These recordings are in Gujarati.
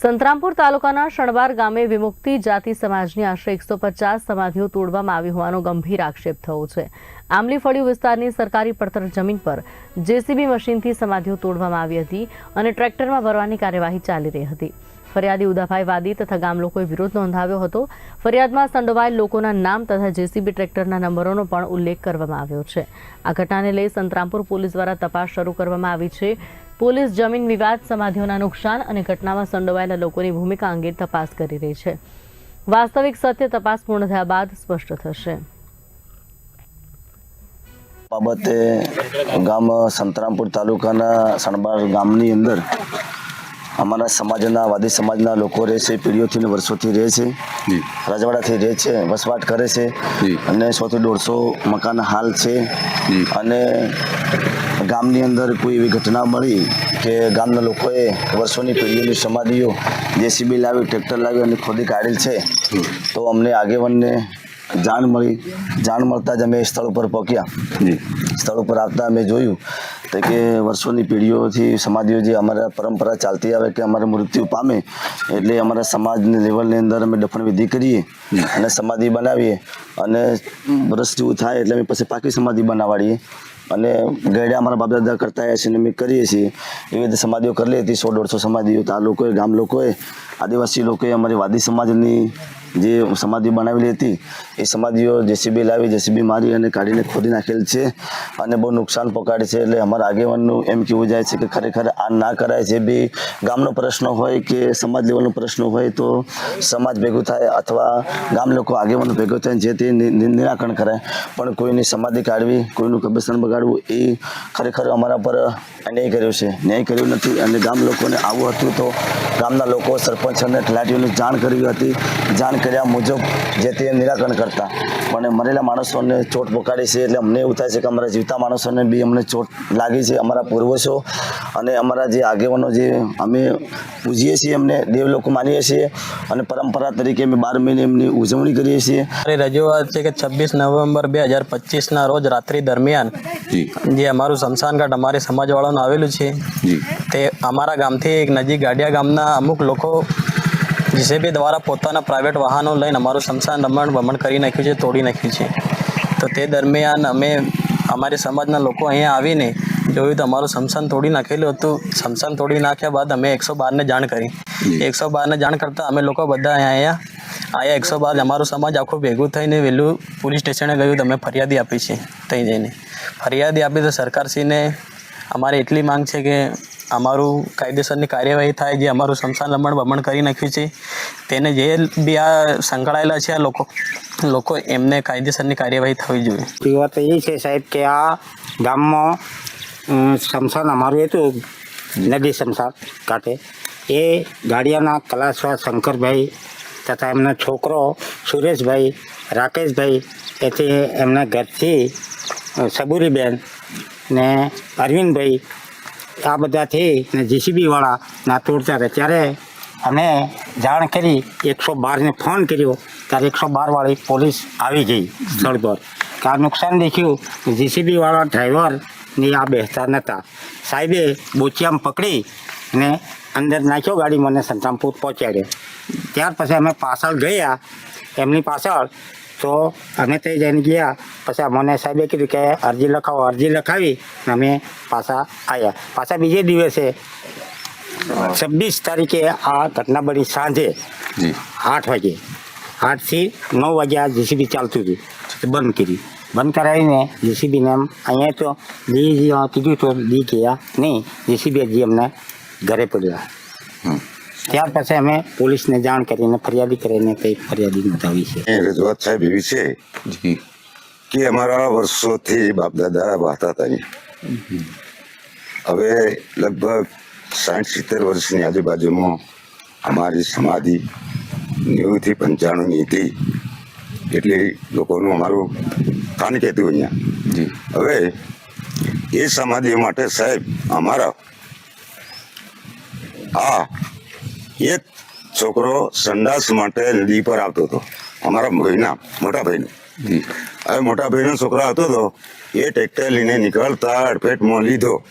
સંતરામપુર તાલુકાના શણબાર ગામે વિમુક્તિ જાતિ સમાજની આશરે એકસો પચાસ સમાધિઓ તોડવામાં આવી હોવાનો ગંભીર આક્ષેપ થયો છે. આમલી ફળિયું વિસ્તારની સરકારી પડતર જમીન પર જેસીબી મશીનથી સમાધિઓ તોડવામાં આવી હતી અને ટ્રેક્ટરમાં ભરવાની કાર્યવાહી ચાલી રહી હતી. ફરિયાદી ઉદાભાઈ વાદી તથા ગામ લોકોએ વિરોધ નોંધાવ્યો હતો. ફરિયાદમાં સંડોવાયેલ લોકોના નામ તથા જેસીબી ટ્રેક્ટરના નંબરોનો પણ ઉલ્લેખ કરવામાં આવ્યો છે. આ ઘટનાને લઈ સંતરામપુર પોલીસ દ્વારા તપાસ શરૂ કરવામાં આવી છે. પોલીસ જમીન વિવાદ સમાધિઓના નુકસાન અને ઘટનામાં સંડોવાયેલા લોકોની ભૂમિકા અંગે તપાસ કરી રહી છે. વાસ્તવિક સત્ય તપાસ પૂર્ણ થયા બાદ સ્પષ્ટ થશે. બાબતે ગામ સંતરામપુર તાલુકાના સણબાર ગામની અંદર અમારા સમાજના વાદી સમાજના લોકો રહે છે પેઢીઓથી ને વર્ષોથી રહે છે. રજવાડાથી રહે છે વસવાટ કરે છે. અને સોથી દોઢસો મકાન હાલ છે. અને ગામની અંદર કોઈ એવી ઘટના મળી કે ગામના લોકોએ વર્ષોની પેઢીઓની સમાધિઓ જેસીબી લાવી ટ્રેક્ટર લાવી અને ખોદી કાઢેલ છે? તો અમને આગેવાનને જાણ મળી જાણ મળતા જ અમે સ્થળ ઉપર પહોંચ્યા. સ્થળ ઉપર આવતા અમે જોયું તો કે વર્ષોની પેઢીઓથી સમાધિઓ જે અમારા પરંપરા ચાલતી આવે કે અમારે મૃત્યુ પામે એટલે અમારા સમાજની લેવલની અંદર અમે દફન વિધિ કરીએ અને સમાધિ બનાવીએ. અને વર્ષ જેવું થાય એટલે અમે પછી પાકી સમાધિ બનાવાડીએ. અને ગયડા અમારા બાપ દાદા કરતા આવ્યા છે અને અમે કરીએ છીએ. એવી રીતે સમાધિઓ કરી હતી સો દોઢસો સમાધિઓ તો આ લોકોએ ગામ લોકોએ આદિવાસી લોકોએ અમારી વાદી સમાજની જે સમાધિ બનાવેલી હતી, એ સમાધિઓ જેસીબી લાવી, જેસીબી મારી અને કાઢીને ખોદી નાખેલ છે અને બહુ નુકસાન પહોંચાડે છે એટલે અમારા આગેવાનનું એમ કહેવું જાય છે કે ખરેખર આ ના કરાય. જે બી ગામનો પ્રશ્ન હોય કે સમાજ લેવલનો પ્રશ્ન હોય તો સમાજ ભેગું થાય અથવા ગામ લોકો આગેવાનો ભેગો થાય જે તે નિરાકરણ કરાય પણ કોઈની સમાધિ કાઢવી, કોઈનું કબ્રસ્તાન બગાડવું એ ખરેખર અમારા પર અન્યાય કર્યો છે. ન્યાય કર્યો નથી અને ગામ લોકોને આવું હતું તો ગામના લોકો સરપંચ અને તલાટીઓને જાણ કરી હતી. જાણ કર્યા મુજબ જે તે નિરાકરણ કરતા. પણ મરેલા માણસોને ચોટ પહોંચાડી છે એટલે અમને એવું થાય છે કે અમારા જીવતા માણસોને બી અમને ચોટ લાગી છે અમારા પૂર્વજો અને અમારા જે આગેવાનો જે અમે પૂજીએ છીએ એમને દેવ લોકો માનીએ છીએ અને પરંપરા તરીકે અમે બાર મહિને એમની ઉજવણી કરીએ છીએ. મારી રજૂઆત છે કે છવ્વીસ નવેમ્બર બે હજાર પચીસના રોજ રાત્રિ દરમિયાન જી. જે અમારું શમશાન ઘાટ અમારી સમાજવાળાનું આવેલું છે જી. તે અમારા ગામથી એક નજીક ગાડિયા ગામના અમુક લોકો જીસીબી દ્વારા પોતાના પ્રાઇવેટ વાહનો લઈને અમારું શમશાન રમણ ભમણ કરી નાખ્યું છે તોડી નાખ્યું છે. તો તે દરમિયાન અમે અમારી સમાજના લોકો અહીંયા આવીને જોયું તો અમારું શમશાન તોડી નાખેલું હતું. શમશાન તોડી નાખ્યા બાદ અમે એકસો બારને જાણ કરી. એકસો બારને જાણ કરતાં અમે લોકો બધા અહીંયા આયા. એકસો બાર અમારું સમાજ આખું ભેગું થઈને વહેલું પોલીસ સ્ટેશને ગયું તો અમે ફરિયાદી આપી છે ત્યાં જઈને. ફરિયાદી આપી તો સરકારશ્રીને અમારી એટલી માંગ છે કે અમારું કાયદેસરની કાર્યવાહી થાય, જે અમારું શમશાન લમણ બમણ કરી નાખ્યું છે, તેને જે બી આ સંકળાયેલા છે આ લોકો લોકો એમને કાયદેસરની કાર્યવાહી થવી જોઈએ. વાત એ છે સાહેબ કે આ ગામમાં શમશાન અમારું હતું, નદી શમશાન કાંઠે. એ ગાડિયાના કલાસવા શંકરભાઈ તથા એમનો છોકરો સુરેશભાઈ, રાકેશભાઈ, એથી એમના ઘરથી સબુરીબેન ને અરવિંદભાઈ આ બધાથી ને જીસીબીવાળા ના તોડતા રહે. ત્યારે અમે જાણ કરી, એકસો બારને ફોન કર્યો. ત્યારે એકસો બારવાળી પોલીસ આવી ગઈ સ્થળ પર. કે આ નુકસાન દેખ્યું જીસીબીવાળા ડ્રાઈવરની આ બેસતા નહોતા સાહેબે બોચિયામ પકડી ને અંદર નાખ્યો ગાડી, મને સંતરામપુર પહોંચાડ્યો. ત્યાર પછી અમે પાછળ ગયા. એમની પાછળ તો અમે તે જઈને ગયા. પછી મને સાહેબે કીધું કે અરજી લખાવો. અરજી લખાવી અને અમે પાછા આવ્યા પાછા બીજે દિવસે છવ્વીસ તારીખે આ ઘટના બની સાંજે આઠ વાગે. આઠથી નવ વાગ્યા જીસીબી ચાલતું હતું. બંધ કરી. બંધ કરાવીને જીસીબીને એમ અહીંયા તો દી કીધું તો દી ગયા. નહીં જીસીબી હજી અમને ઘરે પડ્યા. ત્યાર પછી અમે પોલીસને જાણ કરીને ફરિયાદી કરીને કંઈક ફરિયાદી નોંધાવી છે. એ રજૂઆત સાહેબ એવી છે જી. કે અમારા વર્ષોથી બાપદાદા વાતા હતા હવે લગભગ સાઠ સિત્તેર વર્ષની આજુબાજુમાં અમારી સમાધિ નેવુંથી પંચાણુંની હતી એટલે લોકોનું અમારું કાન કહેતું અહીંયા. જી. હવે એ સમાધિ માટે સાહેબ અમારા આ એક છોકરો સંડાસ માટે નદી પર આવતો હતો. અમારા ભાઈના મોટા ભાઈનો. હવે મોટા ભાઈનો છોકરો આવતો હતો એ ટ્રેક્ટર લઈને નીકળતા અડફેટમાં લીધો.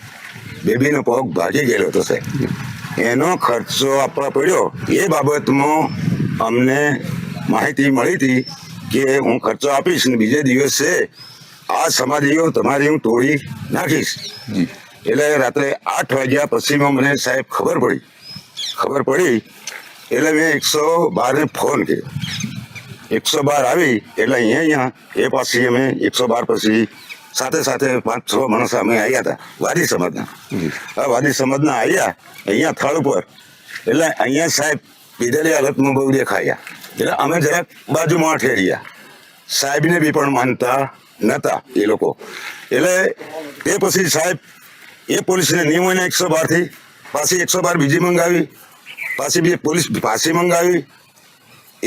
બેબીનો પગ ભાગી ગયેલો હતો સાહેબ. એનો ખર્ચો આપવા પડ્યો. એ બાબતમાં અમને માહિતી મળી હતી કે હું ખર્ચો આપીશ ને બીજે દિવસે આ સમાધિઓ તમારી હું તોડી નાખીશ. એટલે રાત્રે આઠ વાગ્યા પછીમાં મને સાહેબ ખબર પડી ખબર પડી એટલે મેં એકસો બારને ફોન કર્યો. એકસો બાર આવી એટલે અહીંયા અહીંયા એ પાછી અમે એકસો બાર પછી સાથે સાથે પાંચ છ માણસ અમે આવ્યા હતા વાદી સમાજના. આ વાદી સમાજના આવ્યા અહીંયા થળ ઉપર. એટલે અહીંયા સાહેબ પીધેલી હાલતમાં બહુ દેખાયા. એટલે અમે જરાક બાજુમાં ઠેર્યા. સાહેબને બી પણ માનતા નતા એ લોકો. એટલે એ પછી સાહેબ એ પોલીસને નિયમોને એકસો બારથી પાછી એકસો બાર બીજી મંગાવી પાછી બે પોલીસ પાછી મંગાવી.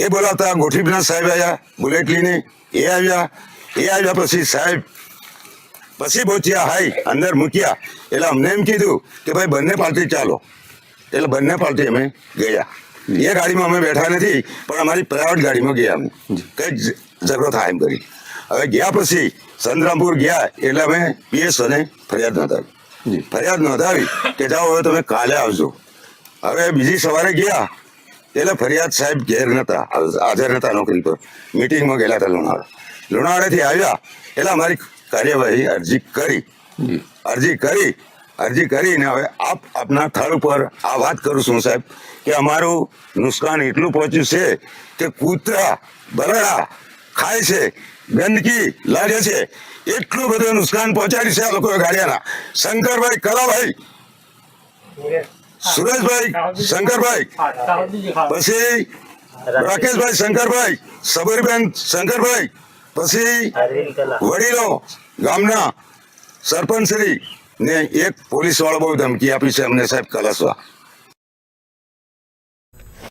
એ બોલાવતા ગોઠીપના સાહેબ આવ્યા બુલેટ લઈને એ આવ્યા. એ આવ્યા પછી સાહેબ પછી પહોંચ્યા હાઈ અંદર મૂક્યા. એટલે અમને એમ કીધું કે ભાઈ બંને પાર્ટી ચાલો. એટલે બંને પાર્ટી અમે ગયા. એ ગાડીમાં અમે બેઠા નથી પણ અમારી પ્રાઇવેટ ગાડીમાં ગયા અમે. કઈ ઝઘડો થાય એમ કરી. હવે ગયા પછી સંતરામપુર ગયા એટલે અમે પીએસઓને ફરિયાદ નોંધાવી. ફરિયાદ નોંધાવી કે જાઓ હવે તમે કાલે આવજો. હવે બીજી સવારે ગયા એટલે ફરિયાદ સાહેબ ઘેર નતા હાજર નતા નોકરી પર. મિટિંગમાં ગયેલા હતા લુણાવાડા. લુણાવાડાથી આવ્યા એટલે અમારી કાર્યવાહી અરજી કરી. અરજી કરી અરજી કરીને હવે આપ આપના થળ ઉપર આ વાત કરું છું સાહેબ કે અમારું નુકસાન એટલું પહોંચ્યું છે કે કૂતરા બરડા ખાય છે ગંદકી લાગે છે. એટલું બધું નુકસાન પહોંચાડી છે આ લોકોએ ગાડિયાના. શંકરભાઈ કલાભાઈ. સુરેશભાઈ, શંકરભાઈ. પછી રાકેશભાઈ, શંકરભાઈ. સબરબેન, શંકરભાઈ. પછી વડીલો ગામના સરપંચ શ્રી ને એક પોલીસ વાળો બહુ ધમકી આપી છે અમને સાહેબ કલસવા.